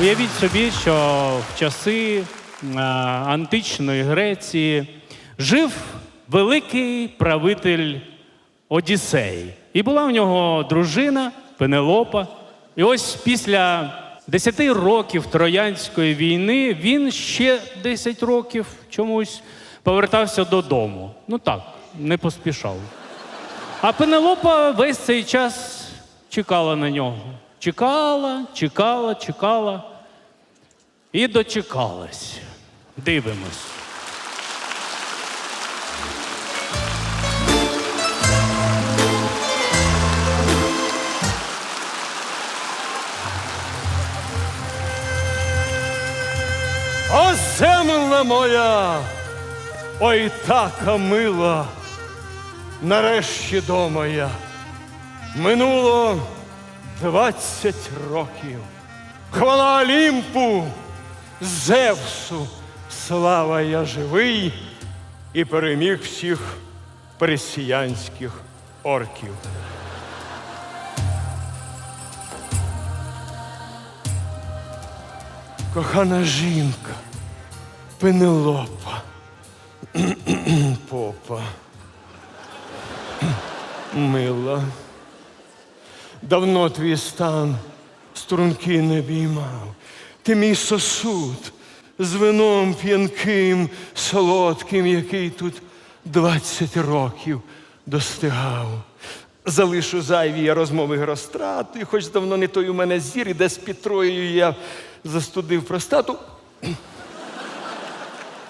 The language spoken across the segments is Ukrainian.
Уявіть собі, що в часи е, античної Греції жив великий правитель Одіссей. І була в нього дружина Пенелопа. І ось після 10 років Троянської війни він ще 10 років чомусь повертався додому. Ну так, не поспішав. А Пенелопа весь цей час чекала на нього. Чекала, чекала, чекала і дочекалась. Дивимось. О, земля моя! Ой, така мила! Нарешті дома я. Минуло двадцять років. Хвала Олімпу, Зевсу, слава я живий і переміг всіх пересіянських орків. Кохана жінка, Пенелопа, попа, мила. Давно твій стан струнки не обіймав. Ти мій сосуд з вином п'янким, солодким, який тут двадцять років достигав. Залишу зайві я розмови й розтрати, хоч давно не той у мене зір, і де з Пітроєю я застудив простату.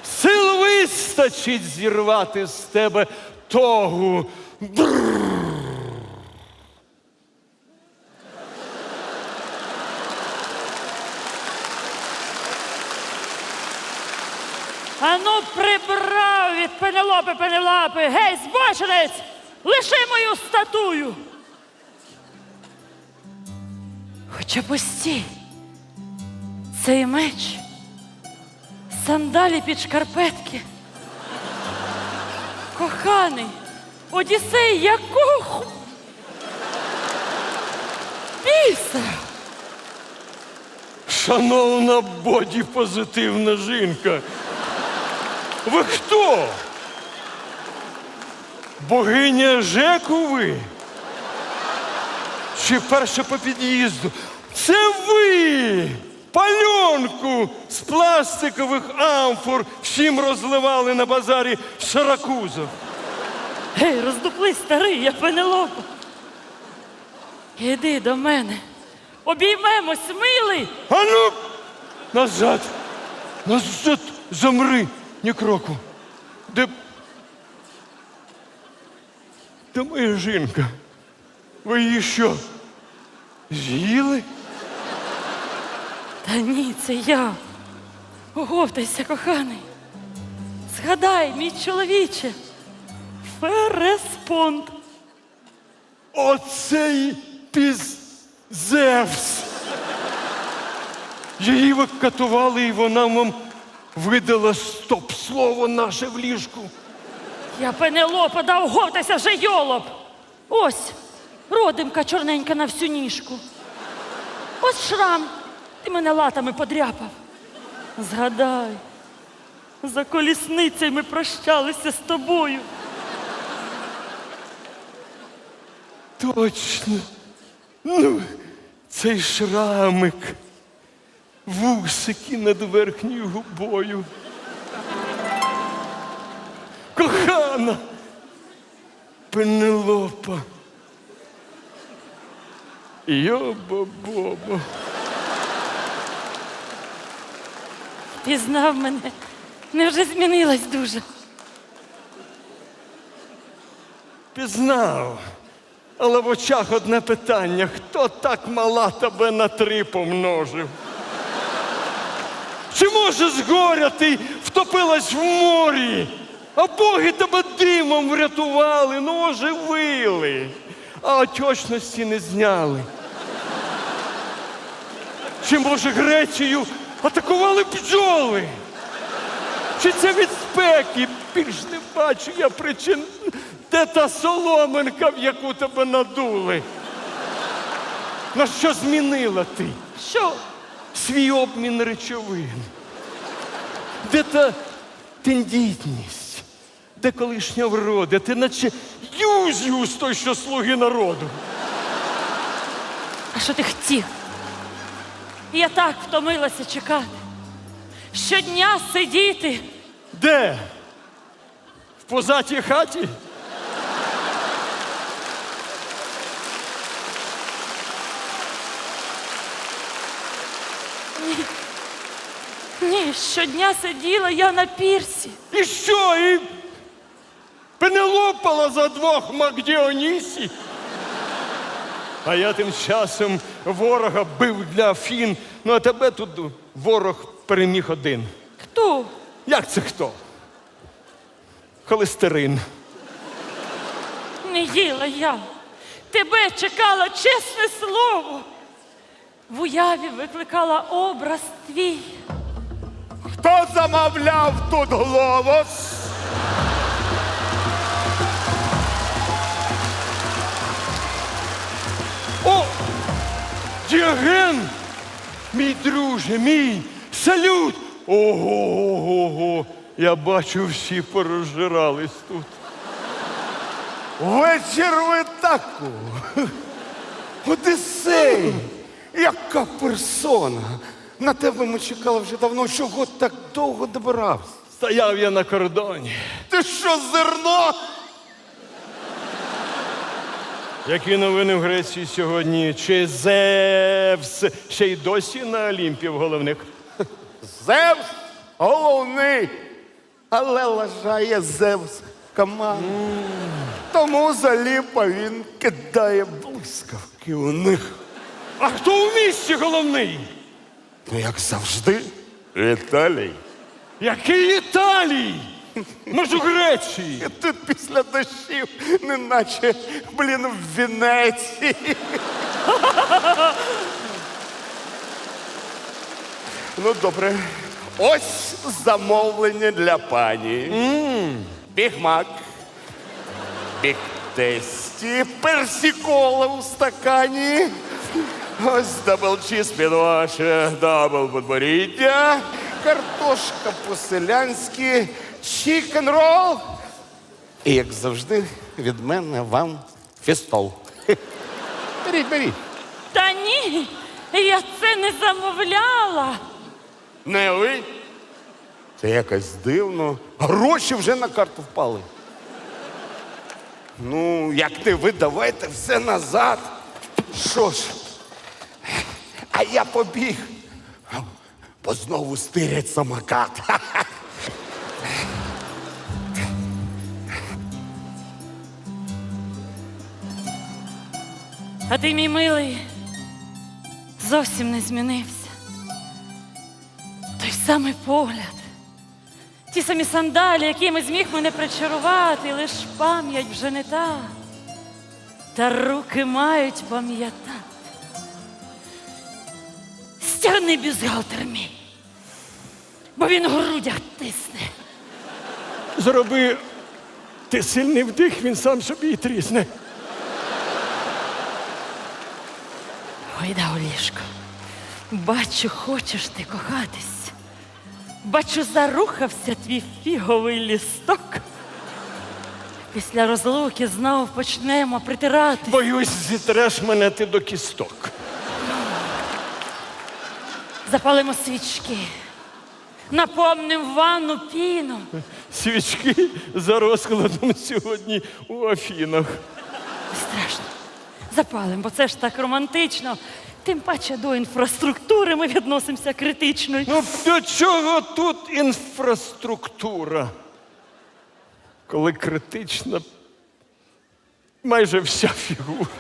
Сил вистачить зірвати з тебе тогу. Ану прибрав від Пенелопи Пенелопи. Гей, збочинець! Лиши мою статую. Хоча постій. Цей меч, сандалі під шкарпетки. Коханий, Одіссей, якого. Біса! Шановна боді позитивна жінка. Ви хто? Богиня Жеку ви? Чи перше по під'їзду? Це ви! Пальонку з пластикових амфор всім розливали на базарі в Саракузах. Гей, роздуплись, старий, я Пенелопа. Іди до мене. Обіймемось, милий. Ану! Назад! Назад! Замри! Ні кроку. Де. Де моя жінка? Ви її що? З'їли? Та ні, це я. Оговтайся, коханий. Згадай, мій чоловіче. Фереспонд. Оцей піз Зевс. Її ви катували, і вона вам видала стоп-слово наше в ліжку. Я Пенелопа, да оговтайся вже йолоп. Ось, родимка чорненька на всю ніжку. Ось шрам. Ти мене латами подряпав. Згадай, за колісницею ми прощалися з тобою. Точно. Ну, цей шрамик. Вусики над верхньою губою. Кохана. Пенелопа. Йоба-боба. Пізнав мене. Невже змінилась дуже? Пізнав. Але в очах одне питання: хто так мала тебе на три помножив? Чи може з горя ти втопилась в морі? А боги тебе димом врятували, ну оживили, а отечності не зняли. Чи може Грецію атакували бджоли? Чи це від спеки? Більш не бачу я причин. Де та соломинка, в яку тебе надули? На що змінила ти? Що? Свій обмін речовин? Де та тендітність? Де колишня врода? Ти наче юз-юз той, що слуги народу. А що ти хотів? Я так втомилася чекати. Щодня сидіти. Де? В позатій хаті? Ні, щодня сиділа я на пірсі. І що? І пенелопала за двох Макдіонісі? А я тим часом ворога бив для Афін, ну а тебе тут ворог переміг один. Хто? Як це хто? Холестерин. Не їла я. Тебе чекала чесне слово. В уяві викликала образ твій. Хто замовляв тут голос? О! Діоген! Мій друже, мій! Салют! Ого, ого, ого! Я бачу, всі порозжирались тут. Вечір ви таку. Одисей! Яка персона! На тебе ми чекали вже давно, чого так довго добирався? Стояв я на кордоні. Ти що, зерно? Які новини в Греції сьогодні? Чи Зевс ще й досі на Олімпі в головних? Зевс головний, але лажає Зевс команду. Тому заліпа він кидає блискавки у них. А хто у місті головний? Ну, як завжди, Віталій. Який Італій? Ми ж у Греції. І тут після дощів, неначе, блін, в Венеції. ну, добре. Ось замовлення для пані. Бігмак. Біг тесті, персикола у стакані. Ось даблчіз під ваше дабл подборіддя. Картошка по-селянськи, чікен рол. І як завжди, від мене вам фістол. Беріть, беріть. Та ні, я це не замовляла. Не ви? Це якось дивно. Гроші вже на карту впали. Ну, як не ви, давайте все назад. Що ж? А я побіг. Бо знову стирять самокат. А ти, мій милий, зовсім не змінився. Той самий погляд, ті самі сандалі, якими зміг мене причарувати, лиш пам'ять вже не та. Та руки мають пам'ятати. Стягни бюстгальтер мій, бо він у грудях тисне. Зроби ти сильний вдих, він сам собі і трісне. Ой, да, Олішко, бачу, хочеш ти кохатись. Бачу, зарухався твій фіговий лісток. Після розлуки знов почнемо притирати. Боюсь, зітреш мене ти до кісток. Запалимо свічки. Наповним ванну піну. Свічки за розкладом сьогодні у Афінах. Не страшно. Запалимо, бо це ж так романтично. Тим паче до інфраструктури ми відносимося критично. Ну до чого тут інфраструктура? Коли критична майже вся фігура.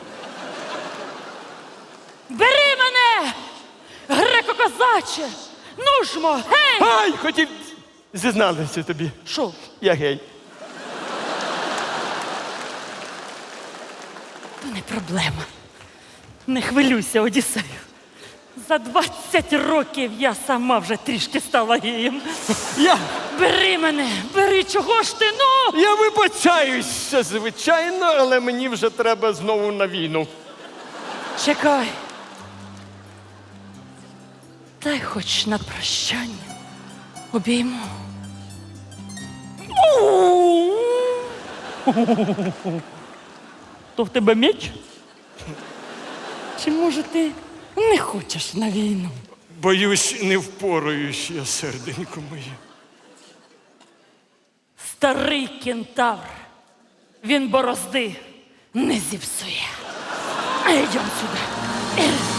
Бери мене! Греко-козаче! Ну жмо, гей! Ай, хотів зізнатися тобі. Що? Я гей. То не проблема. Не хвилюйся, Одіссею. За 20 років я сама вже трішки стала геєм. Я, Бери мене, бери, чого ж ти, ну? я вибачаюся, звичайно, але мені вже треба знову на війну. Чекай. Дай хоч на прощання обійму. То в тебе меч? Чи може ти не хочеш на війну? Боюсь, не впораюсь я, серденько моє. Старий кентавр. Він борозди не зіпсує. Йдемо сюди.